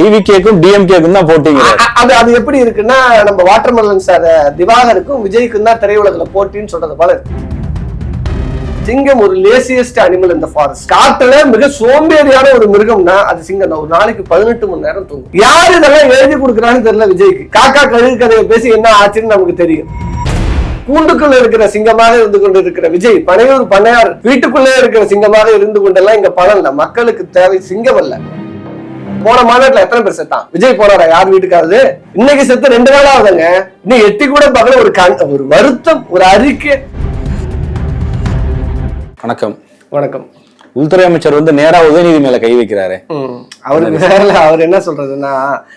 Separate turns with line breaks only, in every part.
டிவிகேக்கும் டிஎம்கேக்கும் தான் போட்டிங்க.
அது அது எப்படி இருக்குன்னா நம்ம வாட்டர்மெலன் சார் திவாகருக்கும் விஜய்க்கும் தான் திரையுலகில் போட்டின்னு சொல்றது போல இருக்கு. சிங்கம் ஒரு லேசியஸ்ட் அனிமல் இந்த ஃபாரஸ்ட் காட்டுல மிக சோம்பேறியான ஒரு மிருகம்னா அது சிங்கம் ஒரு நாளைக்கு பதினெட்டு மணி நேரம் தூங்கும். யாரு இதெல்லாம் எழுதி கொடுக்குறான்னு தெரியல விஜய்க்கு. காக்கா கழுகு கதையை பேசி என்ன ஆச்சுன்னு நமக்கு தெரியும். கூண்டுக்குள்ள இருக்கிற சிங்கமாக இருந்து கொண்டு இருக்கிற விஜய் பனையூர் பண்ணையார் வீட்டுக்குள்ளே இருக்கிற சிங்கமாக இருந்து கொண்டெல்லாம் இங்க பலன் இல்லை. மக்களுக்கு தேவை சிங்கம் அல்ல. போன மாநாட்டுல எத்தனை பேர் செத்தான்? விஜய் போனாரா? யார் வீட்டுக்காவது இன்னைக்கு செத்து ரெண்டு நாள் ஆகுதுங்க. இன்னும் எட்டி கூட பார்க்கல. ஒரு கண் ஒரு வருத்தம் ஒரு அறிக்கை.
வணக்கம்.
வணக்கம்.
உள்துறை அமைச்சர் வந்து நேரா உதயநிதி மேல கை வைக்கிறாரு.
அவருக்கு வேற அவர் என்ன சொல்றதுன்னா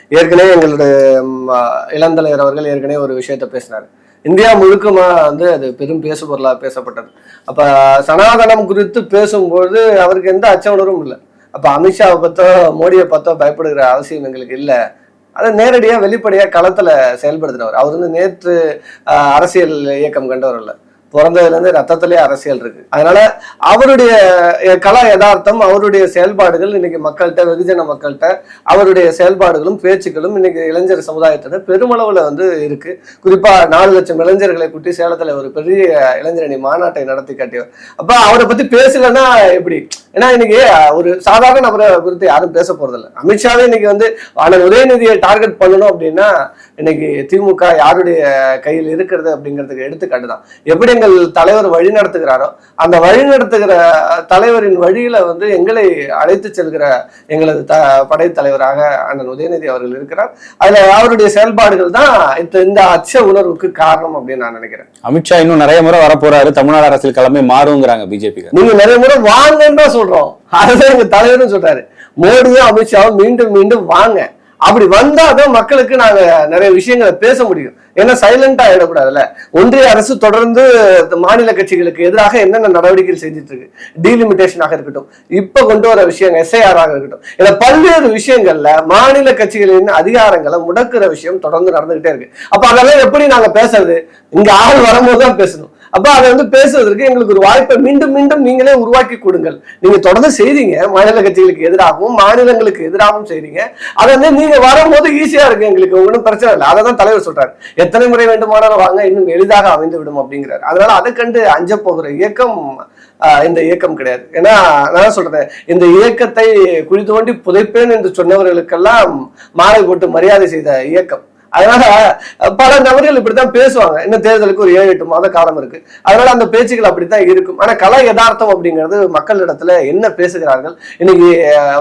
ஏற்கனவே எங்களுடைய ம், இளந்தலைவர் அவர்கள் ஏற்கனவே ஒரு விஷயத்த பேசினார். இந்தியா முழுக்கமா வந்து அது பெரும் பேசு பொருளா பேசப்பட்டது. அப்ப சனாதனம் குறித்து பேசும்போது அவருக்கு எந்த அச்ச உணர்வும் இல்லை. அப்ப அமித்ஷாவை பார்த்தோ மோடியை பார்த்தோ பயப்படுகிற அவசியம் எங்களுக்கு இல்லை. அதை நேரடியா வெளிப்படையா களத்துல செயல்படுத்தினவர். அவர் வந்து நேற்று அரசியல் இயக்கம் கண்டவர் இல்லை. பிறந்ததுலேருந்து ரத்தத்திலே அரசியல் இருக்கு. அதனால அவருடைய கலா யதார்த்தம் அவருடைய செயல்பாடுகள் இன்னைக்கு மக்கள்கிட்ட வெகுஜன மக்கள்கிட்ட அவருடைய செயல்பாடுகளும் பேச்சுக்களும் இன்னைக்கு இளைஞர் சமுதாயத்துல பெருமளவில் வந்து இருக்கு. குறிப்பா நாலு லட்சம் இளைஞர்களை கூட்டி சேலத்துல ஒரு பெரிய இளைஞரணி மாநாட்டை நடத்தி காட்டியவர். அப்ப அவரை பத்தி பேசலன்னா எப்படி? ஏன்னா இன்னைக்கு ஒரு சாதாரண நபரை குறித்து யாரும் பேச போறதில்லை. அமித்ஷாவே இன்னைக்கு வந்து ஆனால் உதயநிதியை டார்கெட் பண்ணணும் அப்படின்னா இன்னைக்கு திமுக யாருடைய கையில் இருக்கிறது அப்படிங்கிறதுக்கு எடுத்துக்காட்டு தான். எப்படி எங்கள் தலைவர் வழி நடத்துகிறாரோ அந்த வழி நடத்துகிற தலைவரின் வழியில வந்து எங்களை அழைத்து செல்கிற எங்களது த படைத்தலைவராக அண்ணன் உதயநிதி அவர்கள் இருக்கிறார். அதுல அவருடைய செயல்பாடுகள் தான் இந்த இந்த அச்ச உணர்வுக்கு காரணம் அப்படின்னு நான் நினைக்கிறேன்.
அமித்ஷா இன்னும் நிறைய முறை வரப்போறாரு. தமிழ்நாடு அரசியல் கிளம்பி மாறுங்கிறாங்க பிஜேபி
நீங்க நிறைய முறை வாங்கன்னு தான் சொல்றோம். அதுதான் எங்க தலைவரும் சொல்றாரு. மோடியும் அமித்ஷாவும் மீண்டும் மீண்டும் வாங்க. அப்படி வந்தாதான் மக்களுக்கு நாங்க நிறைய விஷயங்களை பேச முடியும். ஏன்னா சைலண்டா ஆயிடக்கூடாதுல்ல? ஒன்றிய அரசு தொடர்ந்து மாநில கட்சிகளுக்கு எதிராக என்னென்ன நடவடிக்கைகள் செஞ்சுட்டு இருக்கு டீலிமிட்டேஷனாக இருக்கட்டும். இப்ப கொண்டு வர விஷயங்கள் எஸ்ஐஆர் ஆக இருக்கட்டும். இதுல பல்வேறு விஷயங்கள்ல மாநில கட்சிகளின் அதிகாரங்களை முடக்குற விஷயம் தொடர்ந்து நடந்துகிட்டே இருக்கு. அப்ப அதெல்லாம் எப்படி நாங்க பேசுறது? இங்க ஆள் வரும்போது தான் பேசணும். அப்ப அதை வந்து பேசுவதற்கு எங்களுக்கு ஒரு வாய்ப்பை மீண்டும் மீண்டும் நீங்களே உருவாக்கி கொடுங்கள். நீங்க தொடர்ந்து செய்றீங்க. மாநில கட்சிகளுக்கு எதிராகவும் மாநிலங்களுக்கு எதிராகவும் செய்றீங்க. அதை வந்து நீங்க வரும்போது ஈஸியா இருக்கு எங்களுக்கு. ஒன்றும் பிரச்சனை இல்லை. அதை தான் தலைவர் சொல்றாரு. எத்தனை முறை வேண்டுமானாலும் வாங்க இன்னும் எளிதாக அமைந்து விடும் அப்படிங்கிறாரு. அதனால அதை கண்டு அஞ்ச போகிற இயக்கம் ஆஹ், இந்த இயக்கம் கிடையாது. ஏன்னா நான் சொல்றேன் இந்த இயக்கத்தை குழி தோண்டி புதைப்பேன் என்று சொன்னவர்களுக்கெல்லாம் மாலை போட்டு மரியாதை செய்த இயக்கம். அதனால பல நபர்கள் இப்படித்தான் பேசுவாங்க. இன்னும் தேர்தலுக்கு ஒரு ஏழு எட்டு மாத காலம் இருக்கு. அதனால அந்த பேச்சுக்கள் அப்படித்தான் இருக்கும். ஆனா கலை யதார்த்தம் அப்படிங்கிறது மக்களிடத்துல என்ன பேசுகிறார்கள்? இன்னைக்கு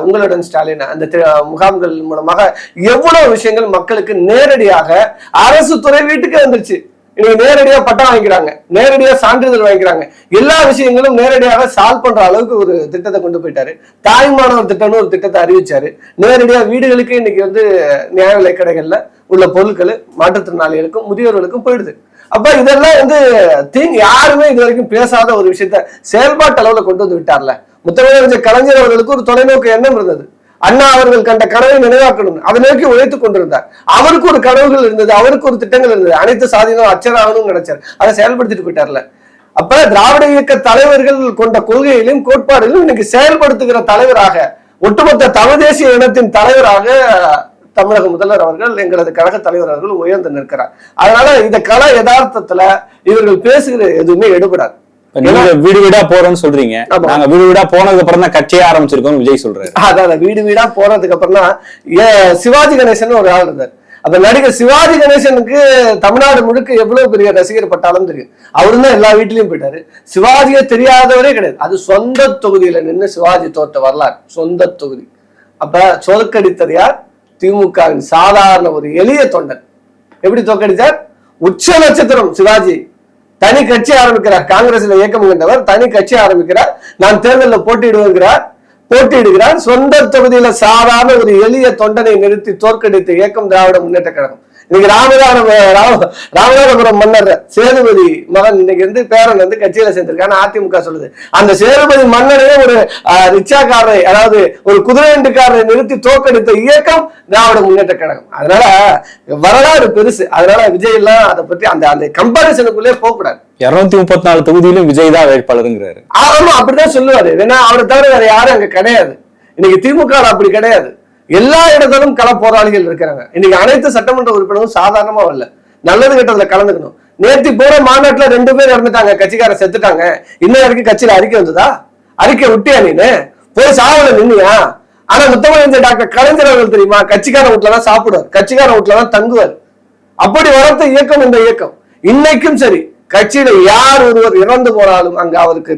உங்களுடன் ஸ்டாலின் அந்த முகாம்கள் மூலமாக எவ்வளவு விஷயங்கள் மக்களுக்கு நேரடியாக அரசு துறை வீட்டுக்கு வந்துருச்சு. இன்னைக்கு நேரடியா பட்டம் வாங்கிக்கிறாங்க. நேரடியா சான்றிதழ் வாங்கிக்கிறாங்க. எல்லா விஷயங்களும் நேரடியாக சால்வ் பண்ற அளவுக்கு ஒரு திட்டத்தை கொண்டு போயிட்டாரு. தாய்மானவர் திட்டம்னு ஒரு திட்டத்தை அறிவிச்சாரு. நேரடியா வீடுகளுக்கு இன்னைக்கு வந்து நியாய விலை கடைகள்ல உள்ள பொருட்கள் மாற்றுத்திறனாளிகளுக்கும் முதியோர்களுக்கும் போயிடுது. அப்ப இதெல்லாம் வந்து தீங்கு யாருமே இது வரைக்கும் பேசாத ஒரு விஷயத்த செயல்பாட்டு அளவுல கொண்டு வந்து விட்டார்ல. முத்தமிழர் கலைஞர் அவர்களுக்கு ஒரு தொலைநோக்கு எண்ணம் இருந்தது. அண்ணா அவர்கள் கண்ட கனவை நினைவாக்கணும். அதை நோக்கி உழைத்துக் கொண்டிருந்தார். அவருக்கு ஒரு கனவுகள் இருந்தது அவருக்கு ஒரு திட்டங்கள் இருந்தது. அனைத்து சாதியினரும் அச்சராகணும் நினைச்சார். அதை செயல்படுத்திட்டு போயிட்டார்ல. அப்ப திராவிட இயக்க தலைவர்கள் கொண்ட கொள்கையிலும் கோட்பாடுகளும் இன்னைக்கு செயல்படுத்துகிற தலைவராக ஒட்டுமொத்த தமிழ் தேசிய இனத்தின் தலைவராக தமிழக முதல்வர் அவர்கள் எங்களது கழக தலைவர் அவர்கள் உயர்ந்து நிற்கிறார். அதனால இந்த கல யதார்த்தத்துல இவர்கள் பேசுகிற எதுவுமே எடுபடாது.
நீங்க வீடு வீடா போறோம்னு சொல்றீங்க. நாங்க வீடு வீடா போனதுக்கு அப்புறம் தான் கட்சியே ஆரம்பிச்சிருக்கோம் விஜய் சொல்றாரு.
அதான் வீடு வீடா போறதுக்கு அப்புறம் தான் சிவாஜி கணேசன் ஒரு ஆள் இருந்தார். அப்ப நடிகர் சிவாஜி கணேசனுக்கு தமிழ்நாடு முழுக்க எவ்வளவு பெரிய ரசிகர் பட்டாலும் தெரியும் அவரும் தான் எல்லா வீட்லயும் போயிட்டாரு. சிவாஜியை தெரியாதவரே கிடையாது. அது சொந்த தொகுதியில நின்று சிவாஜி தோற்ற வரலாறு. சொந்த தொகுதி. அப்ப சொற்கடித்தது யார்? திமுகவின் சாதாரண ஒரு எளிய தொண்டன். எப்படி தோற்கடித்தார் உச்ச நட்சத்திரம் சிவாஜி. தனி கட்சி ஆரம்பிக்கிறார். காங்கிரஸ்ல இயக்கம் கண்டவர் தனி கட்சி ஆரம்பிக்கிறார். நான் தேர்தலில் போட்டியிடுவேங்கிறார் போட்டியிடுகிறார். சொந்த தொகுதியில சாதாரண ஒரு எளிய தொண்டனை நிறுத்தி தோற்கடித்த இயக்கம் திராவிட முன்னேற்ற கழகம். இன்னைக்கு ராமநாதபுரம் ராம- ராமநாதபுரம் மன்னர் சேதுபதி மகன் இன்னைக்கு வந்து பேரன் வந்து கட்சியில சேர்ந்திருக்கான்னு அதிமுக சொல்லுது. அந்த சேதுபதி மன்னரே ஒரு ஆஹ், ரிக்ஷாக்காரரை அதாவது ஒரு குதிரை வண்டிக்காரரை நிறுத்தி தோற்கடித்த இயக்கம் திராவிட முன்னேற்ற கழகம். அதனால வரலாறு பெருசு. அதனால விஜய் எல்லாம் அதை பத்தி அந்த அந்த கம்பாரிசனுக்குள்ளே போக கூடாது
இருநூத்தி முப்பத்தி நாலு தொகுதியிலும் விஜய் தான் வேட்பாளருங்கிறாரு.
ஆமா அப்படிதான் சொல்லுவாரு. ஏன்னா அவரை தவிர வேற யாரும் அங்க கிடையாது. இன்னைக்கு திமுக அப்படி கிடையாது. எல்லா இடத்திலும் கள போராளிகள் இருக்கிறாங்க. இன்னைக்கு அனைத்து சட்டமன்ற உறுப்பினரும் சாதாரணமா வரல. நல்லது கெட்டதுல கலந்துக்கணும். நேத்து போற மாநாட்டுல ரெண்டு பேர் இறந்துட்டாங்க. கட்சிக்கார செத்துட்டாங்க. இன்னும் வரைக்கும் கட்சியில அறிக்கை வந்ததா? அறிக்கை விட்டியா நீனு? போய் சாவல நின்னியா? ஆனா முத்தமிழ் டாக்டர் கலைஞர் அவர்கள் தெரியுமா? கட்சிக்கார வீட்டுல தான் சாப்பிடுவார். கட்சிக்கார வீட்டுல தான் தங்குவார். அப்படி வளர்த்த இயக்கம் இந்த இயக்கம். இன்னைக்கும் சரி. கட்சியில யார் ஒருவர் இறந்து போனாலும் அங்க அவருக்கு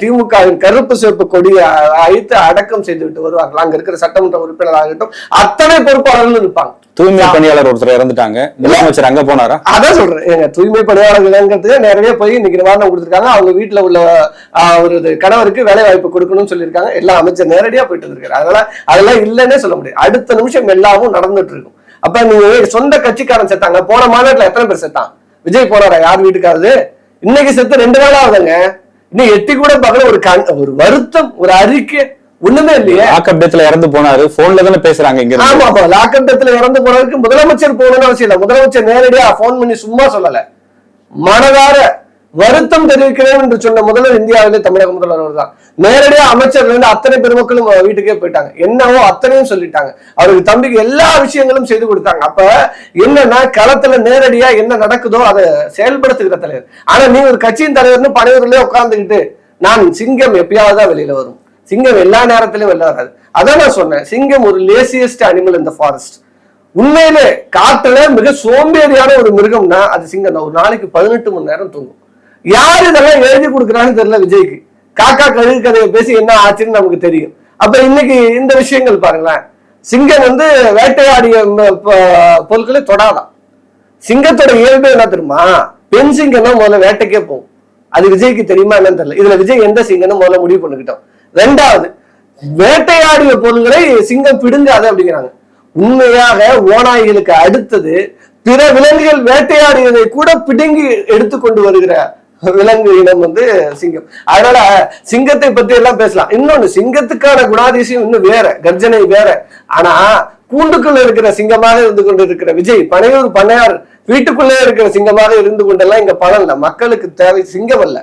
திமுகவின் கருப்பு சிவப்பு கொடியை அழைத்து அடக்கம் செய்து விட்டு வருவார்கள். அங்க இருக்கிற சட்டமன்ற உறுப்பினராகட்டும் அத்தனை பொறுப்பாளர்களும் இருப்பாங்க.
தூய்மை பணியாளர் ஒருத்தர் இறந்துட்டாங்க. முதலமைச்சர் அங்க போனாரா?
அதான் சொல்றேன். எங்க தூய்மை பணியாளர்கள்ங்கிறது நிறைய போய் இன்னைக்கு நிவாரணம் கொடுத்துருக்காங்க. அவங்க வீட்டுல உள்ள அவரது கணவருக்கு வேலை வாய்ப்பு கொடுக்கணும்னு சொல்லியிருக்காங்க. எல்லா அமைச்சர் நேரடியா போயிட்டு இருக்காரு அதனால அதெல்லாம் இல்லைன்னே சொல்ல முடியாது. அடுத்த நிமிஷம் எல்லாமும் நடந்துட்டு இருக்கும். அப்ப நீங்க சொந்த கட்சிக்காரன் செத்தாங்க. போன மாநாட்டுல எத்தனை பேர் செத்தான்? விஜய் போறாரா? யார் வீட்டுக்காவது இன்னைக்கு செத்து ரெண்டு நாள் ஆகுதுங்க. இன்னும் எட்டி கூட பார்க்கல. ஒரு கண் ஒரு வருத்தம் ஒரு அறிக்கை ஒண்ணுமே இல்லையே.
லாக்அப் டேத்துல இறந்து போனாரு. போன்ல தானே பேசுறாங்க இங்க இருந்து.
ஆமா அப்ப லாக்கண்டத்துல இறந்து போனதுக்கு முதலமைச்சர் போகணும்னு அவசியம் இல்ல. முதலமைச்சர் நேரடியா போன் பண்ணி சும்மா சொல்லல. மனதார வருத்தம் தெரிவிக்கிறேன் என்று சொன்ன முதல்வர் இந்தியாவிலே தமிழக முதல்வர் அவர்தான் நேரடியா அமைச்சர்ல இருந்து அத்தனை பெருமக்களும் வீட்டுக்கே போயிட்டாங்க. என்னவோ அத்தனையும் சொல்லிட்டாங்க. அவருக்கு தம்பிக்கு எல்லா விஷயங்களும் செய்து கொடுத்தாங்க. அப்ப என்னன்னா களத்துல நேரடியா என்ன நடக்குதோ அதை செயல்படுத்துகிற தலைவர். ஆனா நீ ஒரு கட்சியின் தலைவர்னு பனையூர்லயே உட்கார்ந்துக்கிட்டு நான் சிங்கம் எப்பயாவது தான் வெளியில வரும். சிங்கம் எல்லா நேரத்திலும் வெளில வராது. அதான் நான் சொன்னேன். சிங்கம் ஒரு லேசியஸ்ட் அனிமல் இந்த ஃபாரஸ்ட் உண்மையிலே காட்டுல மிக சோம்பேறியான ஒரு மிருகம்னா அது சிங்கம் தான். ஒரு நாளைக்கு பதினெட்டு மணி நேரம் தூங்கும். யார் இதெல்லாம் எழுதி கொடுக்குறான்னு தெரியல விஜய்க்கு. காக்கா கழுகு கதையை பேசி என்ன ஆச்சுன்னு நமக்கு தெரியும். அப்ப இன்னைக்கு இந்த விஷயங்கள் பாருங்களேன். சிங்கம் வந்து வேட்டையாடிய பொருட்களை தொடாதான். சிங்கத்தோட இயல்பு என்ன தெரியுமா? பெண் சிங்கம் தான் முதல்ல வேட்டைக்கே போகும். அது விஜய்க்கு தெரியுமா என்னன்னு தெரியல. இதுல விஜய் எந்த சிங்கம்னு முதல்ல முடிவு பண்ணிக்கிட்டோம். ரெண்டாவது வேட்டையாடிய பொருள்களை சிங்கம் பிடுங்காது அப்படிங்கிறாங்க. உண்மையாக ஓநாய்களுக்கு அடுத்தது பிற விலங்குகள் வேட்டையாடியதை கூட பிடுங்கி எடுத்துக்கொண்டு வருகிற விலங்கு இனம் வந்து சிங்கம். அதனால சிங்கத்தை பத்தி எல்லாம் பேசலாம். இன்னொன்னு சிங்கத்துக்கான குணாதிசயம் இன்னும் வேற கர்ஜனை வேற. ஆனா கூண்டுக்குள்ள இருக்கிற சிங்கமாக இருந்து கொண்டு இருக்கிற விஜய் பனையூர் பண்ணையார் வீட்டுக்குள்ளே இருக்கிற சிங்கமாக இருந்து கொண்டெல்லாம் இங்க பணம் இல்லை. மக்களுக்கு தேவை சிங்கம் அல்ல.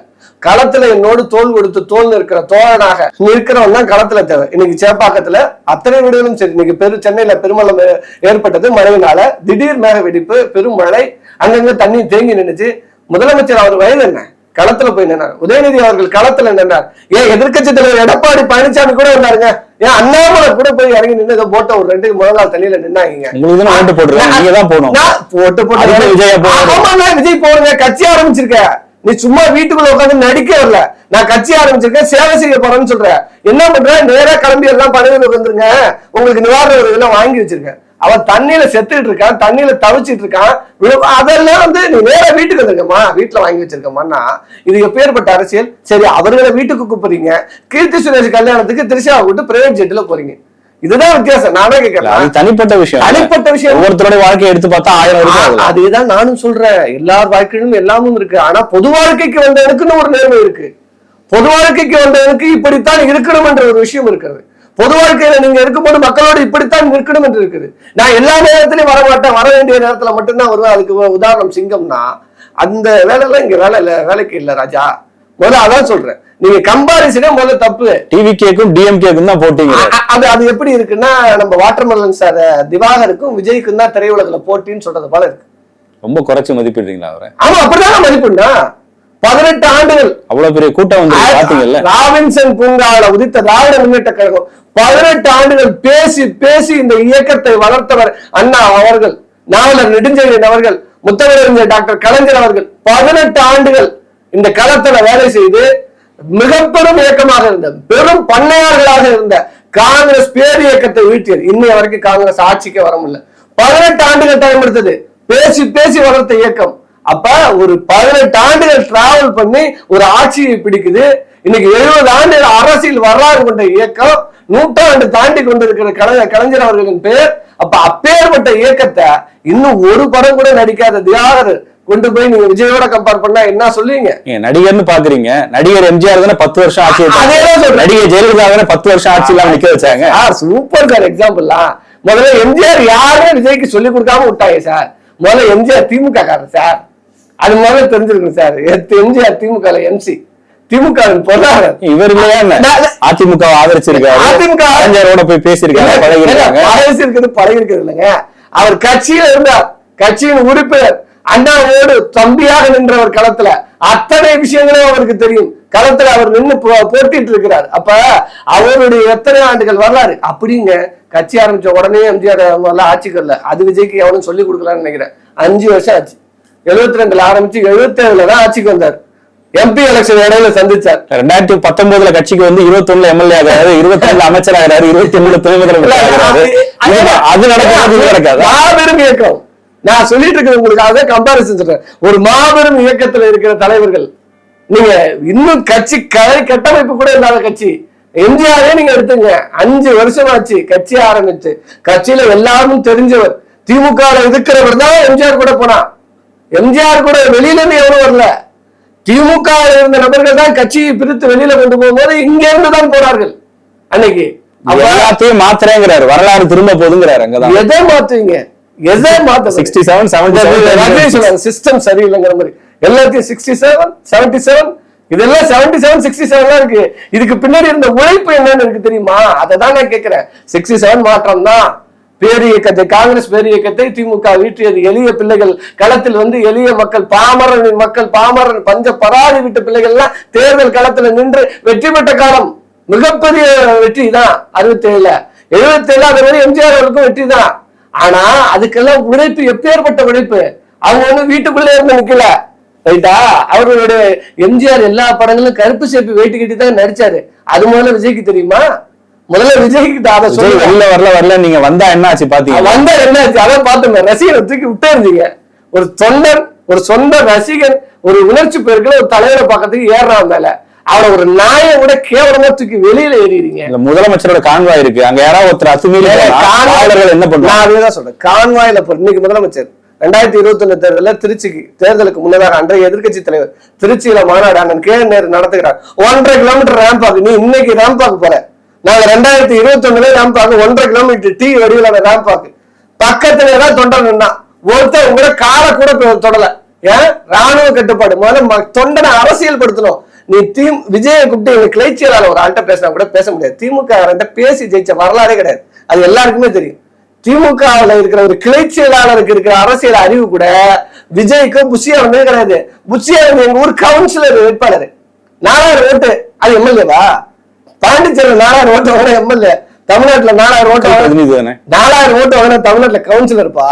களத்துல என்னோடு தோல் கொடுத்து தோல் இருக்கிற தோழனாக நிற்கிறவன் தான் களத்துல தேவை. இன்னைக்கு சேப்பாக்கத்துல அத்தனை வீடுகளும் சரி இன்னைக்கு பெரு சென்னையில பெருமளம் ஏற்பட்டது மழையினால. திடீர் மேக வெடிப்பு பெரும் மழை அங்கங்க தண்ணி தேங்கி நின்னுச்சு. முதலமைச்சர் அவர் வயது என்ன? களத்துல போய் நின்னார். உதயநிதி அவர்கள் களத்துல நின்றார். ஏன் எதிர்க்கட்சி தலைவர் எடப்பாடி பழனிசாமி கூட இருந்தாருங்க? ஏன் அண்ணாமலை கூட போய் இறங்கி நின்று ஏதோ போட்ட ஒரு ரெண்டு முதல் நாள் தண்ணியில நின்னாங்க
ஓட்டு அதுக்கு விஜயா
போடுங்க கட்சி ஆரம்பிச்சிருக்க. நீ சும்மா வீட்டுக்குள்ள உட்காந்து நடிக்க வரல. நான் கட்சி ஆரம்பிச்சிருக்கேன். சேவை செய்ய போறேன்னு சொல்றேன் என்ன பண்ற? நேரா கிளம்பி எல்லாம் பணிகளுக்கு வந்துருங்க உங்களுக்கு நிவாரண உதவியெல்லாம் வாங்கி வச்சிருக்கேன். அவன் தண்ணியில செத்துட்டு இருக்கான் தண்ணியில தவிச்சிட்டு இருக்கான். அதெல்லாம் வந்து நீ நேரா வீட்டுக்கு வந்துருக்கம்மா வீட்டுல வாங்கி வச்சிருக்கமான்னா இது எப்பேற்பட்ட அரசியல்? சரி அவர்களை வீட்டுக்கு கூப்பிடுறீங்க. கீர்த்தி சுரேஷ் கல்யாணத்துக்கு திருஷாவை விட்டு பிரைவேட் ஜெட்ல போறீங்க. இதுதான் வித்தியாசம். நானே கேட்கறேன்.
தனிப்பட்ட விஷயம்.
தனிப்பட்ட விஷயம்.
ஒவ்வொருத்தருடைய வாழ்க்கையை எடுத்து பார்த்தா ஆயிரம்.
அதேதான் நானும் சொல்றேன். எல்லார் வாழ்க்கையிலும் எல்லாமும் இருக்கு. ஆனா பொது வாழ்க்கைக்கு வந்தவனுக்குன்னு ஒரு நேர்மை இருக்கு. பொது வாழ்க்கைக்கு வந்தவனுக்கு இப்படித்தான் இருக்கணும் என்ற ஒரு விஷயம் இருக்கிறது. பொது வாழ்க்கையில நீங்க இருக்கும்போது மக்களோடு இப்படித்தான் இருக்கணும் என்று இருக்குது. நான் எல்லா நேரத்திலையும் வர மாட்டேன் வர வேண்டிய நேரத்துல மட்டும்தான் வருவேன். அதுக்கு உதாரணம் சிங்கம்னா அந்த வேலையெல்லாம் இங்க வேலை இல்ல வேலைக்கு இல்ல ராஜா. முதல்ல அதான் சொல்றேன். நீங்க கம்பாரிசனே முதல்ல தப்பு.
டிவிகேக்கும் டிஎம்கேக்கும் தான் போட்டீங்க.
அ- அ- அது அது எப்படி இருக்குன்னா நம்ம வாட்டர்மெலன் சார் திவாகருக்கும் விஜய்க்கும் தான் திரையுலகில் போட்டின்னு சொல்றது போல இருக்கு.
ரொம்ப குறைச்சு மதிப்பிடுறீங்களா அவரை?
ஆமா அப்படிதான் மதிப்புண்டா? பதினெட்டு ஆண்டுகள்.
அவ்வளவு பெரிய கூட்டம் வந்து பாத்தீங்கல்ல?
ராபின்சன் பூங்காவில உதித்த திராவிட முன்னேற்ற கழகம். பதினெட்டு ஆண்டுகள் பேசி பேசி இந்த இயக்கத்தை வளர்த்தவர் அண்ணா அவர்கள் நாவலர் நெடுஞ்செழியன் அவர்கள் முத்தமிழறிஞர் டாக்டர் கலைஞர் அவர்கள். பதினெட்டு ஆண்டுகள் இந்த களத்துல வேலை செய்து மிக பெரும் இயக்கமாக இருந்த பெரும் பண்ணையார்களாக இருந்த காங்கிரஸ் பேர் இயக்கத்தை வீழ்த்தியது. இன்னைய வரைக்கும் காங்கிரஸ் ஆட்சிக்கு வர முடியல. பதினெட்டு ஆண்டுகள் டைம் எடுத்தது. பேசி பேசி வளர்த்த இயக்கம். அப்ப ஒரு பதினெட்டு ஆண்டுகள் டிராவல் பண்ணி ஒரு ஆட்சியை பிடிக்குது. இன்னைக்கு எழுபது ஆண்டுகள் அரசியல் வரலாறு கொண்ட இயக்கம். நூற்றாண்டு தாண்டி கொண்டிருக்கிற கலைஞர் கலைஞர் அவர்களின் பெயர். அப்ப அப்பேற்பட்ட இயக்கத்தை இன்னும் ஒரு படம் கூட நடிக்காத தியாகர் கொண்டு போய் நீங்க விஜயோட கம்பேர் பண்ணா என்ன சொல்லுவீங்க?
நடிகர்னு பாக்குறீங்க. நடிகர் எம்ஜிஆர் தானே பத்து வருஷம் ஆட்சி எடுத்தாங்க.
அதேதான் சொல்றேன்.
நடிகை ஜெயலலிதா தானே பத்து வருஷம் ஆட்சி இல்லாம நிக்க வச்சாங்க.
சூப்பர் சார் எக்ஸாம்பிள்லாம் முதல்ல எம்ஜிஆர் யாருமே விஜய்க்கு சொல்லி கொடுக்காம விட்டாங்க சார். முதல்ல எம்ஜிஆர் திமுக காரர் சார். அது முதல்ல தெரிஞ்சிருக்கணும் சார். எம்ஜிஆர் திமுக எம்சி திமுக வின் பொருளாளர்
இவர் இல்லையா அதிமுக ஆதரிச்சிருக்காரு.
அதிமுக
கலைஞரோட போய் பேசியிருக்காரு பழகி
இருக்குது பழகி இருக்குது இல்லைங்க. அவர் கட்சியில இருந்தார். கட்சியின் உறுப்பினர் அண்ணாவோடு தம்பியாக நின்றவர் களத்துல. அத்தனை விஷயங்களும் அவருக்கு தெரியும். களத்துல அவர் நின்னு போ- போட்டிட்டு இருக்கிறார். அப்ப அவருடைய எத்தனை ஆண்டுகள் வரலாறு? அப்படிங்க கட்சி ஆரம்பிச்ச உடனே எம்ஜிஆர் ஆட்சிக்கு வரல. அது விஜய்க்கு எவனும் சொல்லி கொடுக்கலாம்னு நினைக்கிறேன். அஞ்சு வருஷம் ஆச்சு. எழுபத்தி ரெண்டுல ஆரம்பிச்சு எழுபத்தி ஏழுல தான் ஆட்சிக்கு வந்தார். எம்பி எலெக்ஷன் இடையில சந்திச்சார்.
ரெண்டாயிரத்தி பத்தொன்பதுல கட்சிக்கு வந்து இருபத்தி ஒண்ணுல எம்எல்ஏ ஆகிறாரு இருபத்தி ஒண்ணுல அமைச்சர் ஆகிறாரு. இருபத்தி ஒண்ணுல துணை முதலமைச்சர் அது நடக்காது? நடக்காது
மாபெரும் இயக்கம். நான் சொல்லிட்டு இருக்கிறது உங்களுக்கு அதை கம்பாரிசன் சொல்றேன். ஒரு மாபெரும் இயக்கத்துல இருக்கிற தலைவர்கள் நீங்க இன்னும் கட்சி கலை கட்டமைப்பு கூட இல்லாத கட்சி எம்ஜிஆரே நீங்க எடுத்துங்க. அஞ்சு வருஷம் ஆச்சு கட்சி ஆரம்பிச்சு. கட்சியில எல்லாரும் தெரிஞ்சவர் திமுக இருக்கிறவர் தான் எம்ஜிஆர் கூட போனா. எம்ஜிஆர் கூட வெளியில இருந்து எவரும் வரல. திமுக இருந்த நபர்கள் தான் கட்சியை பிரித்து வெளியில கொண்டு போகும்போது இங்க இருந்து தான் போனார்கள். அன்னைக்கு
எல்லாத்தையும் மாத்திரங்கிறாரு வரலாறு திரும்ப போதுங்கிறாரு அங்கதான்.
எதை மாத்துவீங்க? எதை மாத்த
சிக்ஸ்டி செவன் செவன்டி
சிஸ்டம் சரியில்லைங்கிற மாதிரி. எல்லாத்தையும் சிக்ஸ்டி செவன் செவன்டி செவன் இதெல்லாம் செவன்டி செவன் சிக்ஸ்டி செவன் இருக்கு. இதுக்கு பின்னாடி இருந்த உழைப்பு என்னன்னு இருக்கு தெரியுமா? அதை தான் நான் கேட்கிறேன் சிக்ஸ்டி செவன் மாற்றம் தான். பேர் இயக்கத்தை காங்கிரஸ் பேர் இயக்கத்தை திமுக வீற்றியது. எளிய பிள்ளைகள் களத்தில் வந்து எளிய மக்கள் பாமரன் மக்கள் பாமரன் பஞ்ச பராதி விட்ட பிள்ளைகள் எல்லாம் தேர்தல் களத்துல நின்று வெற்றி பெற்ற காலம். மிகப்பெரிய வெற்றி தான் அறுபத்தி ஏழுல எழுபத்தி ஏழு அது மாதிரி எம்ஜிஆர் அவருக்கும் வெற்றி தான். ஆனா அதுக்கெல்லாம் உழைப்பு எப்பேற்பட்ட உழைப்பு? அவங்க வந்து வீட்டுக்குள்ளே இருந்து நிக்கல. ரைட்டா? அவர்களுடைய எம்ஜிஆர் எல்லா படங்களும் கருப்பு சேப்பி வெயிட்டு கட்டி தான் நடிச்சாரு. அது முதல்ல விஜய்க்கு தெரியுமா? முதல்ல விஜய்க்கு அதை சொல்லுங்க.
வரல வரல வரல நீங்க வந்தா என்ன ஆச்சு பாத்தீங்க?
வந்தா என்ன ஆச்சு? அதான் பார்த்தோமே ரசிகரை தூக்கி விட்டே இருந்தீங்க. ஒரு தொண்டன் ஒரு சொந்த ரசிகன் ஒரு உணர்ச்சி பெருக்கில் ஒரு தலைவரை பார்க்கறதுக்கு ஏறான் மேல அவரை ஒரு நாயை விட கேவலமா தூக்கி வெளியில ஏறிடுறீங்க.
இந்த முதலமைச்சரோட கான்வாய் இருக்கு. அங்க யாராவது ஒருத்தர் அத்துமீறி போனா காவலர்கள் என்ன
நான்
பண்ணுவாங்க
அதேதான் சொல்றேன். கான்வாயில இன்னைக்கு முதலமைச்சர் ரெண்டாயிரத்தி இருபத்தி ஒண்ணு தேர்தலில் திருச்சிக்கு தேர்தலுக்கு முன்னதாக அன்றைய எதிர்க்கட்சி தலைவர் திருச்சியில மாநாடு அண்ணன் கே நேரு நடத்துகிறார். ஒன்றரை கிலோமீட்டர் ரேம்பாக்கு நீ இன்னைக்கு ரேம்பாக்கு போற நாங்க ரெண்டாயிரத்தி இருபத்தி ஒண்ணுல ரேம்பாக்கு ஒன்றரை கிலோமீட்டர் டீ வடிவிலான ரேம்பாக்கு பக்கத்துல தான் தொண்டன் நின்னா. ஒருத்தர் உங்களோட காலை கூட தொடல. ஏன்? ராணுவ கட்டுப்பாடு. முதல்ல ம- தொண்டனை அரசியல் படுத்தணும் நீ தி விஜயை கூப்பிட்டு எங்க கிளைச்சியலாளர் ஒரு ஆள்கிட்ட பேசினா கூட பேச முடியாது. திமுக பேசி ஜெயிச்ச வரலாறே கிடையாது. அது எல்லாருக்குமே தெரியும். திமுகவில் இருக்கிற ஒரு கிளை செயலாளருக்கு இருக்கிற அரசியல் அறிவு கூட விஜய்க்கு புஷியா வந்தது கிடையாது. புஷியா வந்து எங்க ஊர் கவுன்சிலர் வேட்பாளர். நாலாயிரம் ஓட்டு. அது எம்எல்ஏவா? பாண்டிச்சேரியில் நாலாயிரம் ஓட்டு வாங்கின எம்எல்ஏ தமிழ்நாட்டுல நாலாயிரம் ஓட்டு நாலாயிரம் ஓட்டு வாங்கின தமிழ்நாட்டுல கவுன்சிலர்ப்பா?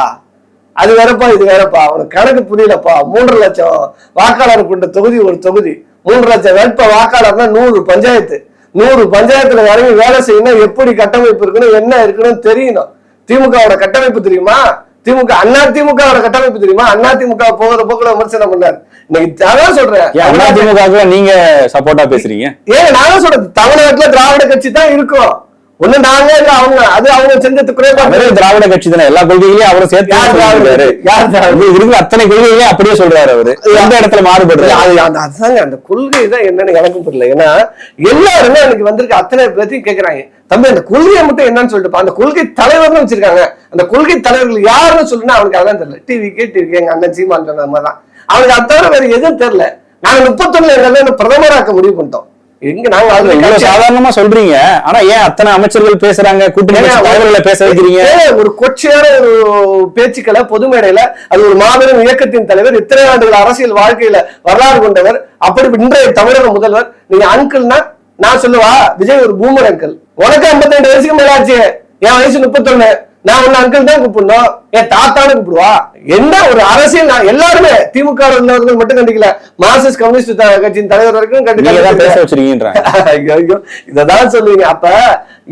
அது வேறப்பா இது வேறப்பா. உனக்கு கணக்கு புரியலப்பா. மூன்று லட்சம் வாக்காளர் கொண்ட தொகுதி ஒரு தொகுதி. மூன்று லட்சம் வேட்ப வாக்காளர்னா நூறு பஞ்சாயத்து. நூறு பஞ்சாயத்துல இறங்கி வேலை செய்யணும் எப்படி கட்டமைப்பு இருக்கணும் என்ன இருக்கணும் தெரியணும். திமுகவோட கட்டமைப்பு தெரியுமா? திமுக அண்ணா திமுகவோட கட்டமைப்பு தெரியுமா? அண்ணா திமுக போகிற போக்குல விமர்சனம் பண்ணாரு. அதான் சொல்றேன்.
அதிமுக நீங்க சப்போர்ட்டா பேசுறீங்க?
ஏன் நான் சொல்றது தமிழ்நாட்டுல திராவிட கட்சி தான் இருக்கும். ஒண்ணு நாங்க இல்ல அவங்க. அது அவங்க செஞ்சது குறைபாடு.
திராவிட கட்சி தானே? எல்லா கொள்கைகளையும் அவரும் சேர்த்து
யார் திராவிட
சொல்றாரு
கட்சி? யார் திராவிட
இது இருக்கிற அத்தனை கொள்கைகளையும் அப்படியே சொல்றாரு அவரு. எந்த இடத்துல
அந்த அதுதாங்க அந்த கொள்கை தான் என்னன்னு எனக்கும் புரியல. ஏன்னா எல்லாருமே எனக்கு வந்திருக்க அத்தனை பேர்த்தையும் கேக்குறாங்க. தம்பி அந்த கொள்கையை மட்டும் என்னன்னு சொல்லிட்டு அந்த கொள்கை தலைவர்னு வச்சிருக்காங்க. அந்த கொள்கை தலைவர்கள் யாருன்னு சொல்லுன்னா அவனுக்கு அதான் தெரியல. டிவி டிவி எங்க அண்ணன் சீமான் சொன்ன மாதிரி தான் அவனுக்கு அது தவிர வேற எதுவும் தெரியல. நாங்க முப்பத்தொன்னு எங்க பிரதமராக்க முடிவு பண்ணிட்டோம். எங்க நாங்க
சாதாரணமா சொல்றீங்க. ஆனா ஏன் அத்தனை அமைச்சர்கள் பேசுறாங்க? கூட்டணி பேச வைக்கிறீங்க.
ஒரு கொச்சையான ஒரு பேச்சுக்களை பொது மேடையில அது ஒரு மாபெரும் இயக்கத்தின் தலைவர் இத்தனை ஆண்டுகள் அரசியல் வாழ்க்கையில வரலாறு கொண்டவர் அப்படி இன்றைய தமிழக முதல்வர் நீங்க அங்கிள்னா நான் சொல்லுவா விஜய் ஒரு பூமர் அங்கிள். உனக்கு 52 வயசுக்கு மேல ஆச்சு என் வயசு முப்பத்தொன்னு. நான் உன்ன அங்கிள் தான் கூப்பிடணும். என் தாத்தான்னு கூப்பிடுவா. என்ன ஒரு அரசியல்? நான் எல்லாருமே திமுக இருந்தவர்கள் மட்டும் கண்டிக்கல. மார்க்சிஸ்ட் கம்யூனிஸ்ட் கட்சியின் தலைவர் வரைக்கும் கண்டிக்கல
பேச
இததான் சொல்லுவீங்க. அப்ப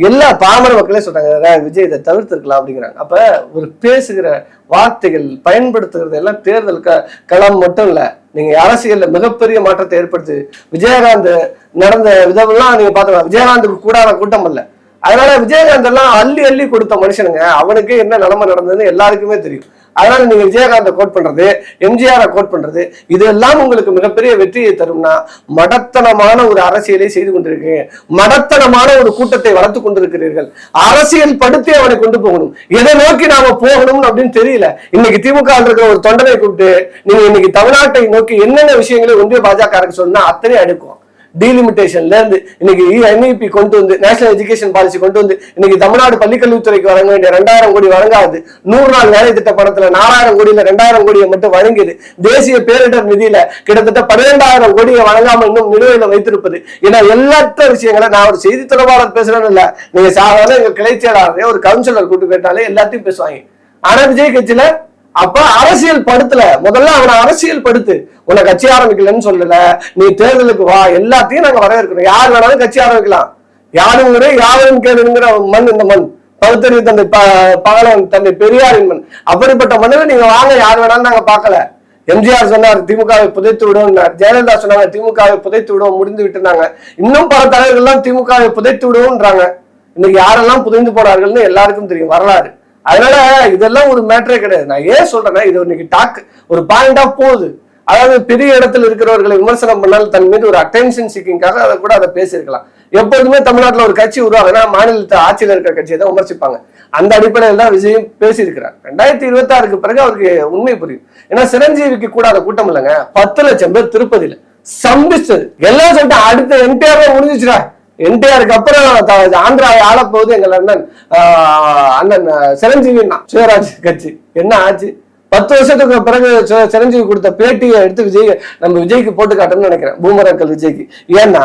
எல்லா பாமர மக்களே சொல்றாங்க "அதான் விஜய் இதை தவிர்த்திருக்கலாம் அப்படிங்கிறாங்க. அப்ப ஒரு பேசுகிற வார்த்தைகள் பயன்படுத்துகிறது எல்லாம் தேர்தல் களம் மட்டும் இல்ல. நீங்க அரசியல்ல மிகப்பெரிய மாற்றத்தை ஏற்படுத்து விஜயகாந்த் நடந்த விதமெல்லாம் நீங்க பாத்துக்கலாம் விஜயகாந்துக்கு கூடாத கூட்டம் அல்ல. அதனால விஜயகாந்த் எல்லாம் அள்ளி அள்ளி கொடுத்த மனுஷனுங்க. அவனுக்கு என்ன நிலைமை நடந்ததுன்னு எல்லாருக்குமே தெரியும். அதனால நீங்க விஜயகாந்தை கோட் பண்றது எம்ஜிஆரை கோட் பண்றது இதெல்லாம் உங்களுக்கு மிகப்பெரிய வெற்றியை தரும்னா மடத்தனமான ஒரு அரசியலை செய்து கொண்டிருக்கீங்க மடத்தனமான ஒரு கூட்டத்தை வளர்த்து கொண்டிருக்கிறீர்கள். அரசியல் படுத்தி அவனை கொண்டு போகணும். எதை நோக்கி நாம போகணும் அப்படின்னு தெரியல. இன்னைக்கு திமுக இருக்கிற ஒரு தொண்டனை கூப்பிட்டு நீங்க இன்னைக்கு தமிழ்நாட்டை நோக்கி என்னென்ன விஷயங்களை ஒன்றிய பாஜக சொன்னா அத்தனை அடுக்கும். டீலிமிட்டேஷன்ல இருந்து இன்னைக்கு என்ஐபி கொண்டு வந்து நேஷனல் எஜுகேஷன் பாலிசி கொண்டு வந்து இன்னைக்கு தமிழ்நாடு பள்ளிக்கல்வித்துறைக்கு வழங்க வேண்டிய ரெண்டாயிரம் கோடி வழங்காது. நூறு நாள் வேலை திட்ட படத்துல நாலாயிரம் கோடியில ரெண்டாயிரம் கோடியை மட்டும் வழங்கியது தேசிய பேரிடர் நிதியில கிட்டத்தட்ட பன்னிரெண்டாயிரம் கோடியை வழங்காம இன்னும் நிலுவையில வைத்திருப்பது. ஏன்னா எல்லாத்த விஷயங்களை நான் ஒரு செய்தி தொடர்பாளர் பேசுறேன்னு இல்ல. நீங்க சாதாரண எங்க கிளை செயலாளரே ஒரு கவுன்சிலர் கூட்டு கேட்டாலே எல்லாத்தையும் பேசுவாங்க. ஆனா விஜய் கட்சியில அப்ப அரசியல் படுத்தல முதல்ல அவனை அரசியல் படுத்து. உன்னை கட்சி ஆரம்பிக்கலன்னு சொல்லல. நீ தேர்தலுக்கு வா. எல்லாத்தையும் நாங்க வரவேற்கிறோம். யார் வேணாலும் கட்சி ஆரம்பிக்கலாம். யாருங்கிற யாரும் கேளுங்கிற மண் இந்த மண். பகுத்தறிவு தந்தை ப- பகலவன் தந்தை பெரியாரின் மண். அப்படிப்பட்ட மண்ணில் நீங்க வாங்க. யார் வேணாலும் நாங்க பார்க்கல. எம்ஜிஆர் சொன்னார் திமுகவை புதைத்து விடுவோம். ஜெயலலிதா சொன்னாங்க திமுகவை புதைத்து விடுவோம். முடிந்து விட்டுனாங்க இன்னும் பல தலைவர்கள்லாம் திமுகவை புதைத்து விடுவோம்ன்றாங்க. இன்னைக்கு யாரெல்லாம் புதைந்து போனார்கள்னு எல்லாருக்கும் தெரியும். வரலாறு. அதனால இதெல்லாம் ஒரு மேட்டரே கிடையாது. நான் ஏன் சொல்றேன்னா இது இன்னைக்கு டாக் ஒரு பாயிண்டா போகுது. அதாவது பெரிய இடத்துல இருக்கிறவர்களை விமர்சனம் பண்ணால் தன் மீது ஒரு அட்டென்ஷன் சீக்கிங்காக அதை கூட அதை பேசியிருக்கலாம். எப்போதுமே தமிழ்நாட்டில் ஒரு கட்சி உருவாகுனா மாநிலத்தை ஆட்சியில் இருக்கிற கட்சியை தான் விமர்சிப்பாங்க. அந்த அடிப்படையில் தான் விஜயும் பேசியிருக்கிறார். ரெண்டாயிரத்தி இருபத்தி ஆறுக்கு பிறகு அவருக்கு உண்மை புரியும். ஏன்னா சிரஞ்சீவிக்கு கூட அந்த கூட்டம் இல்லைங்க. பத்து லட்சம் பேர் திருப்பதியில. சம்பிச்சது எல்லாம் சொல்லிட்டு அடுத்த என்டிஆர் முடிஞ்சிச்சுடா. என்டிஆருக்கு அப்புறம் த- ஆந்திராவை ஆளப்போகுது எங்கள் அண்ணன். ஆஹ், அண்ணன் சிரஞ்சீவின்னா சிரஞ்சீவி சிவராஜ் கட்சி. என்ன ஆச்சு? பத்து வருஷத்துக்கு பிறகு சிரஞ்சீவி கொடுத்த பேட்டியை எடுத்து விஜய் நம்ம விஜய்க்கு போட்டு காட்டணும்னு நினைக்கிறேன். பூமரக்கல் விஜய்க்கு. ஏன்னா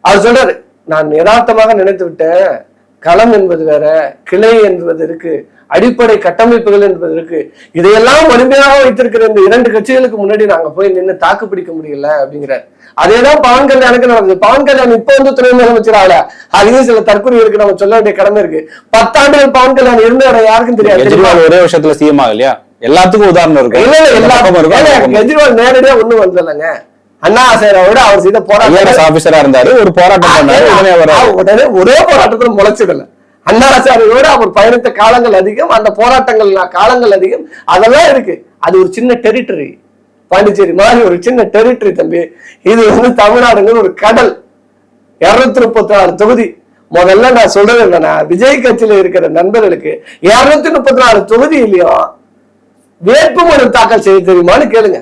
அவர் சொல்றாரு நான் யதார்த்தமாக நினைத்து விட்டேன். களம் என்பது வேற கிளை என்பது இருக்கு. அடிப்படை கட்டமைப்புகள் என்பது இருக்கு இதையெல்லாம் வலிமையாக வைத்திருக்கிற இந்த இரண்டு கட்சிகளுக்கு முன்னாடி நாங்க போய் நின்று தாக்கு பிடிக்க முடியல அப்படிங்கிறார். அதேதான் பவன் கல்யாணுக்கு நடக்குது பவன் கல்யாண் இப்ப வந்து துணை முதலமைச்சர் ஆகல அதுலயும் சில தற்கொலை இருக்கு. நம்ம சொல்ல வேண்டிய கடமை இருக்கு. பத்தாண்டுகள் பவன் கல்யாண் இருந்த யாருக்கும் தெரியாது
ஒரே வருஷத்துல சிஎம் ஆகலையா? எல்லாத்துக்கும் உதாரணம் இருக்கு.
இல்ல இல்ல எல்லா
பக்கமும் இருக்கும், அந்த
ஏங்க,
பக்கமும் இருக்கும்.
கெஜ்ரிவால் நேரடியா ஒண்ணும் வந்ததில்லைங்க. அண்ணா விட அவர் செய்த போராட்டம்
ஆபீசரா இருந்தாரு. ஒரு போராட்டம் பண்ணாரு. உடனே
ஒரே போராட்டத்துல முளைச்சதில்ல. அண்ணாசாரியோட அவர் பயணித்த காலங்கள் அதிகம் அந்த போராட்டங்கள் காலங்கள் அதிகம். அதெல்லாம் இருக்கு. அது ஒரு சின்ன டெரிட்டரி பாண்டிச்சேரி மாதிரி ஒரு சின்ன டெரிட்டரி தம்பி. இது வந்து தமிழ்நாடுங்கிற ஒரு கடல். இருநூத்தி முப்பத்தி நாலு தொகுதி. முதல்ல நான் சொல்றது என்னன்னா விஜய் கட்சியில இருக்கிற நண்பர்களுக்கு இருநூத்தி முப்பத்தி நாலு தொகுதியிலையும் வேட்புமனு தாக்கல் செய்ய தெரியுமான்னு கேளுங்க.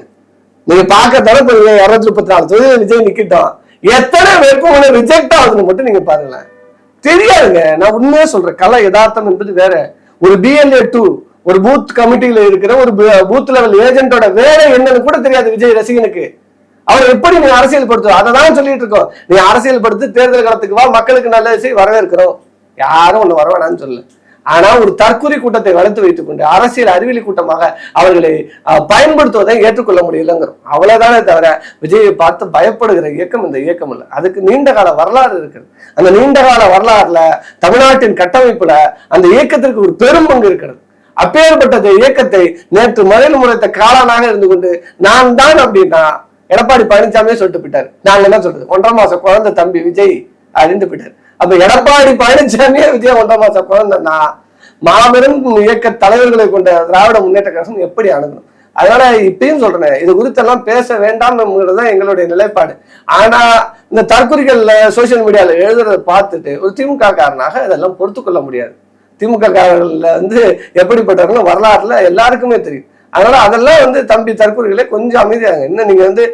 நீங்க பார்க்க தர இருநூத்தி முப்பத்தி நாலு தொகுதி விஜய் நிக்கிட்டோம். எத்தனை வேட்புமனு ரிஜெக்ட் ஆகுதுன்னு மட்டும் நீங்க பாருங்களேன். தெரியாதுங்க. நான் உண்மையே சொல்றேன். கலை யதார்த்தம் என்பது வேற. ஒரு பிஎல்ஏ டூ ஒரு பூத் கமிட்டியில இருக்கிற ஒரு பூத் லெவல் ஏஜென்டோட வேற என்னன்னு கூட தெரியாது விஜய் ரசிகனுக்கு. அவர் எப்படி நீ அரசியல் படுத்துவோம் அதை தான் சொல்லிட்டு இருக்கோம். நீ அரசியல் படுத்து தேர்தல் காலத்துக்கு வா மக்களுக்கு நல்ல விஷயம் வரவேற்கிறோம். யாரும் ஒண்ணு வரவேணான்னு சொல்லல. ஆனா ஒரு தற்கொலை கூட்டத்தை வளர்த்து வைத்துக் கொண்டு அரசியல் அறிவியல் கூட்டமாக அவர்களை பயன்படுத்துவதை ஏற்றுக்கொள்ள முடியலங்கிறோம். அவ்வளவுதானே தவிர விஜயை பார்த்து பயப்படுகிற இயக்கம் இந்த இயக்கம் இல்லை. அதுக்கு நீண்ட கால வரலாறு இருக்கிறது அந்த நீண்ட கால வரலாறுல தமிழ்நாட்டின் கட்டமைப்புல அந்த இயக்கத்திற்கு ஒரு பெரும் பங்கு இருக்கிறது. அப்பேற்பட்ட இயக்கத்தை நேற்று மறையில் முறைத்த காலனாக இருந்து கொண்டு நான் தான் அப்படின்னா எடப்பாடி பழனிசாமியே சொல்லிட்டு போயிட்டார். நாங்க என்ன சொல்றது? ஒன்றரை மாசம் குழந்தை தம்பி விஜய் அறிந்து போயிட்டார். அப்ப எடப்பாடி பழனிசாமியே விஜய் ஒன்றரை குழந்தைன்னா மாபெரும் இயக்க தலைவர்களை கொண்ட திராவிட முன்னேற்ற கழகம் எப்படி அணுகணும்? அதனால இப்பயும் சொல்றேன் இது குறித்தெல்லாம் பேச வேண்டாம் தான் எங்களுடைய நிலைப்பாடு. ஆனா இந்த தற்குறிகள்ல சோசியல் மீடியால எழுதுறதை பார்த்துட்டு ஒரு திமுக காரனாக இதெல்லாம் பொறுத்து கொள்ள முடியாது. திமுக காரர்கள்ல வந்து எப்படிப்பட்டவங்க வரலாறுல எல்லாருக்குமே தெரியும். அதனால அதெல்லாம் வந்து தம்பி தற்கொலைகளே கொஞ்சம் அமைதியாங்க இன்னும் நீங்க வந்து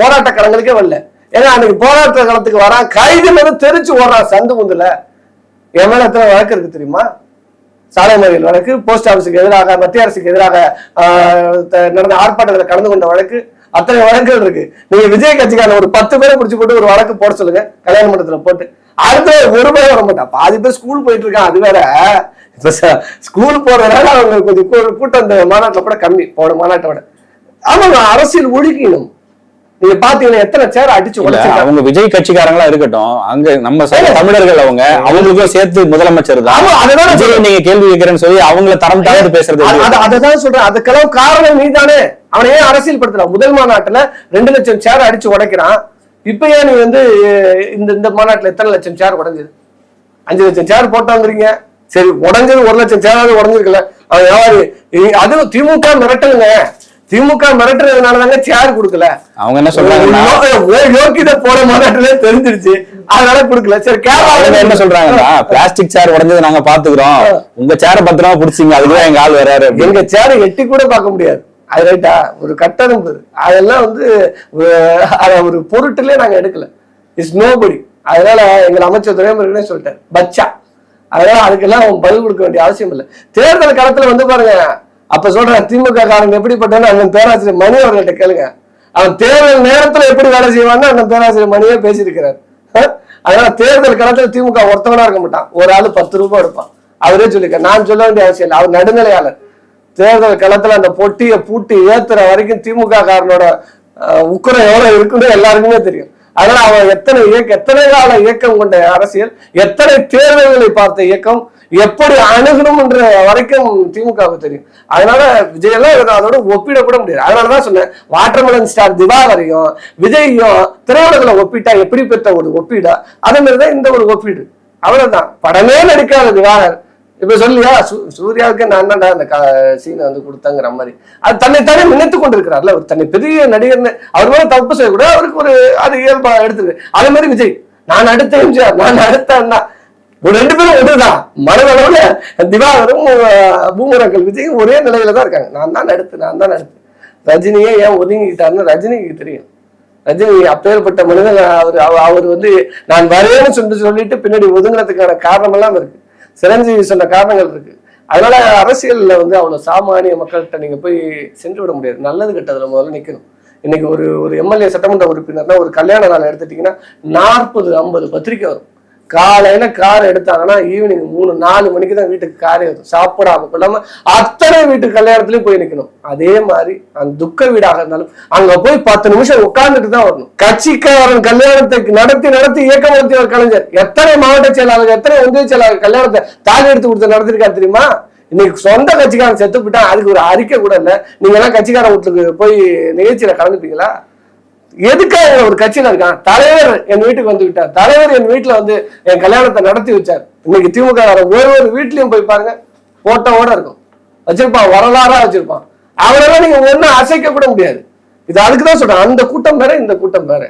போராட்ட களங்களுக்கே வரல. ஏன்னா அன்னைக்கு போராட்ட காலத்துக்கு வரான் கைது இருந்து தெரிச்சு ஓடுறான் சந்து முந்துல என் எத்தனை வழக்கு இருக்கு தெரியுமா? சாலை மறியல் வழக்கு போஸ்ட் ஆபீஸுக்கு எதிராக மத்திய அரசுக்கு எதிராக ஆஹ், நடந்த ஆர்ப்பாட்டத்தில் கலந்து கொண்ட வழக்கு அத்தனை வழக்குகள் இருக்கு. நீங்க விஜய் கட்சிக்கான ஒரு பத்து பேரை பிடிச்சி போட்டு ஒரு வழக்கு போட சொல்லுங்க கல்யாண மண்டலத்துல போட்டு. அடுத்த ஒரு பேர் வர மாட்டான் பாதி பேர் ஸ்கூல் போயிட்டு இருக்கான் அது வேற. இப்ப ஸ்கூல் போறதுனால அவங்க கொஞ்சம் கூட்டம் இந்த மாநாட்டில் கூட கம்மி போன மாநாட்டோட ஆமா ஆமாங்க அரசியல் ஒழுக்கினும். நீங்க பாத்தீங்கன்னா எத்தனை சேர் அடிச்சு
அவங்க விஜய் கட்சிக்காரங்களா இருக்கட்டும் அங்க நம்ம தமிழர்கள் அவங்க அவங்களுக்கும் சேர்த்து முதலமைச்சர் தான். விஜய் நீங்க கேள்வி கேட்கிறேன்னு சொல்லி அவங்கள தரம் தாழ்ந்து பேசுறது
அத- அத- அததான் சொல்றேன். அதுக்கெல்லாம் காரணம் நீதானே. அவனை ஏன் அரசியல் படுத்துறான் முதல் மாநாட்டுல ரெண்டு லட்சம் சேர் அடிச்சு உடைக்கிறான். இப்ப ஏன் நீ வந்து இந்த இந்த மாநாட்டுல எத்தனை லட்சம் சேர் உடைஞ்சது? அஞ்சு லட்சம் சேர் போட்டாங்கிறீங்க. சரி உடைஞ்சது ஒரு லட்சம் சேராவது உடஞ்சிருக்கல. அவன் யாரு? அதுவும் திமுக மிரட்டலுங்க. திமுக மிரட்டுறதுனாலதாங்க சேர் கொடுக்கல.
அவங்க என்ன சொல்றாங்கன்னா
யோகித போட மாநாட்டுல தெரிஞ்சிருச்சு. அதனால கொடுக்கல. சரி
அவங்க என்ன சொல்றாங்கன்னா பிளாஸ்டிக் சேர் உடைஞ்சது நாங்க பாத்துக்கிறோம். உங்க சேர பத்திரமா புடிச்சீங்க அதுக்குதான் எங்க ஆள் வராரு.
எங்க சேரை எட்டி கூட பார்க்க முடியாது. அது ரைட்டா ஒரு கட்டணம் அது. அதெல்லாம் வந்து அத ஒரு பொருட்டிலே நாங்க எடுக்கல. இஸ் நோபடி அதனால எங்கள் அமைச்சர் துறைமுருகனே சொல்லிட்டார். பச்சா. அதனால அதுக்கெல்லாம் அவன் பதில் கொடுக்க வேண்டிய அவசியம் இல்லை. தேர்தல் களத்துல வந்து பாருங்க அப்ப சொல்றேன் திமுக காரன் எப்படிப்பட்டவன்னு அண்ணன் பேராசிரியர் மணி அவர்கள்ட்ட கேளுங்க. அவன் தேர்தல் நேரத்துல எப்படி வேலை செய்வான்னு அண்ணன் பேராசிரியர் மணியே பேசியிருக்கிறார். அதனால தேர்தல் களத்துல திமுக ஒருத்தவனா இருக்க மாட்டான். ஒரு ஆளு பத்து ரூபாய் எடுப்பான். அவரே சொல்லிக்க நான் சொல்ல வேண்டிய அவசியம் இல்லை. அவர் நடுநிலையாளர். தேர்தல் களத்துல அந்த பொட்டியை பூட்டி ஏத்துற வரைக்கும் திமுக காரனோட அஹ், உக்கிரம் எவ்வளவு இருக்குன்னு எல்லாருக்குமே தெரியும். அதனால அவன் எத்தனை இயக்க எத்தனை கால இயக்கம் கொண்ட அரசியல் எத்தனை தேர்தல்களை பார்த்த இயக்கம் எப்படி அணுகணும்ன்ற வரைக்கும் திமுகவுக்கு தெரியும். அதனால விஜய் எல்லாம் அதோட ஒப்பிட கூட முடியாது. அதனாலதான் சொன்னேன் வாட்டர்மெலன் ஸ்டார் திவாகரையும் விஜய்யும் திரையுலகில் ஒப்பிட்டா எப்படி பெற்ற ஒரு ஒப்பீடா? அதே மாதிரிதான் இந்த ஒரு ஒப்பீடு. அவ்வளவுதான். படமே நடிக்காத திவாகர். இப்ப சொல்லியா சூ- சூர்யாவுக்கு நான் தான்டா அந்த சீனை வந்து கொடுத்தாங்கிற மாதிரி. அது தன்னை தானே நினைத்து கொண்டிருக்கிறார்ல அவர் தன்னை பெரிய நடிகர்னு. அவர் மேல தப்பு செய்யக்கூட அவருக்கு ஒரு அது இயல்பா எடுத்துருக்கு. அதே மாதிரி விஜய் நான் அடுத்த எம்ஜிஆர் நான் அடுத்த அண்ணா ஒரு ரெண்டு பேரும் ஒன்றுதான். மனதளவுல திவாகரும் அஹ், பூமரங்கள் விஜயும் ஒரே நிலையில தான் இருக்காங்க. நான் தான் அடுத்து நான் தான் அடுத்து ரஜினியே ஏன் ஒதுங்கிக்கிட்டாருன்னு ரஜினிக்கு தெரியும். ரஜினி அப்பேற்பட்ட மனிதன் அவர் அவர் வந்து நான் வரேன்னு சொல்லி சொல்லிட்டு பின்னாடி ஒதுங்கினதுக்கான காரணமெல்லாம் இருக்கு. சிரஞ்சீவி சொன்ன காரணங்கள் இருக்கு. அதனால அரசியல்ல வந்து அவ்வளவு சாமானிய மக்கள்கிட்ட நீங்க போய் சென்று விட முடியாது. நல்லது கெட்டதுல முதல்ல நிக்கணும். இன்னைக்கு ஒரு ஒரு எம்எல்ஏ சட்டமன்ற உறுப்பினர்னா ஒரு கல்யாண நாள் எடுத்துட்டீங்கன்னா நாற்பது ஐம்பது பத்திரிக்கை வரும். காலையில கார் எடுத்தாங்கன்னா ஈவினிங் மூணு நாலு மணிக்கு தான் வீட்டுக்கு காரே வரும். சாப்பிடாம கொள்ளாம அத்தனை வீட்டு கல்யாணத்துலயும் போய் நிக்கணும். அதே மாதிரி அந்த துக்க வீடாக இருந்தாலும் அங்க போய் பத்து நிமிஷம் உட்கார்ந்துட்டு தான் வரணும். கட்சிக்காரன் கல்யாணத்தை நடத்தி நடத்தி இயக்கம் நடத்தியவர் கலைஞர். எத்தனை மாவட்ட செயலாளர் எத்தனை ஒன்றிய செயலாளர் கல்யாணத்தை தாலி எடுத்து கொடுத்து நடத்திருக்காரு தெரியுமா? இன்னைக்கு சொந்த கட்சிக்காரன் செத்து போயிட்டா அதுக்கு ஒரு அறிக்கை கூட இல்லை. நீங்க எல்லாம் கட்சிக்காரன் வீட்டுக்கு போய் நிகழ்ச்சியில கலந்துப்பீங்களா? எதுக்காக ஒரு கட்சியில இருக்கான்? தலைவர் என் வீட்டுக்கு வந்து விட்டார். தலைவர் என் வீட்டுல வந்து என் கல்யாணத்தை நடத்தி வச்சார். இன்னைக்கு திமுக ஒரு ஒரு வீட்லயும் போய் பாருங்க போட்டோவோட இருக்கும். வச்சிருப்பான் வரலாறா வச்சிருப்பான். அவரெல்லாம் நீங்க ஒண்ணும் அசைக்க கூட முடியாது. இது அதுக்குதான் சொல்றேன். அந்த கூட்டம் வேற இந்த கூட்டம் வேற.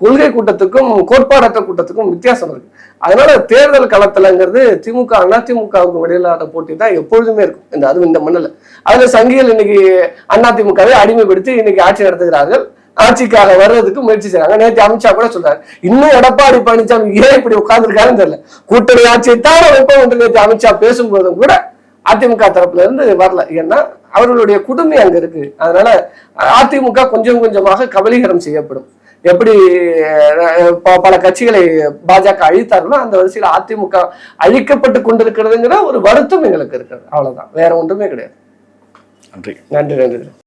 கொள்கை கூட்டத்துக்கும் கோட்பாடற்ற கூட்டத்துக்கும் வித்தியாசம் இருக்கு. அதனால தேர்தல் களத்துலங்கிறது திமுக அண்ணா திமுகவுக்கு இடையிலான போட்டி தான் எப்பொழுதுமே இருக்கும். இந்த அதுவும் இந்த மண்ணில். அதுல சங்கிகள் இன்னைக்கு அண்ணா திமுகவை அடிமைப்படுத்தி இன்னைக்கு ஆட்சி நடத்துகிறார்கள். ஆட்சிக்காக வர்றதுக்கு முயற்சி செய்றாங்க. நேற்று அமித்ஷா கூட சொல்றாரு. இன்னும் எடப்பாடி பழனிசாமி ஏன் இப்படி உட்கார்ந்துருக்காருன்னு தெரியல. கூட்டணி ஆட்சியை தான் வைப்போம் என்று நேற்று அமித்ஷா பேசும்போதும் கூட அதிமுக தரப்புல இருந்து வரல. ஏன்னா அவர்களுடைய குடுமி அங்க இருக்கு. அதனால அதிமுக கொஞ்சம் கொஞ்சமாக கபலீகரம் செய்யப்படும். எப்படி பல கட்சிகளை பாஜக அழித்தார்களோ அந்த வரிசையில் அதிமுக அழிக்கப்பட்டு கொண்டிருக்கிறதுங்கிற ஒரு வருத்தம் எங்களுக்கு இருக்கிறது. அவ்வளவுதான். வேற ஒன்றுமே கிடையாது.
நன்றி.
நன்றி நன்றி.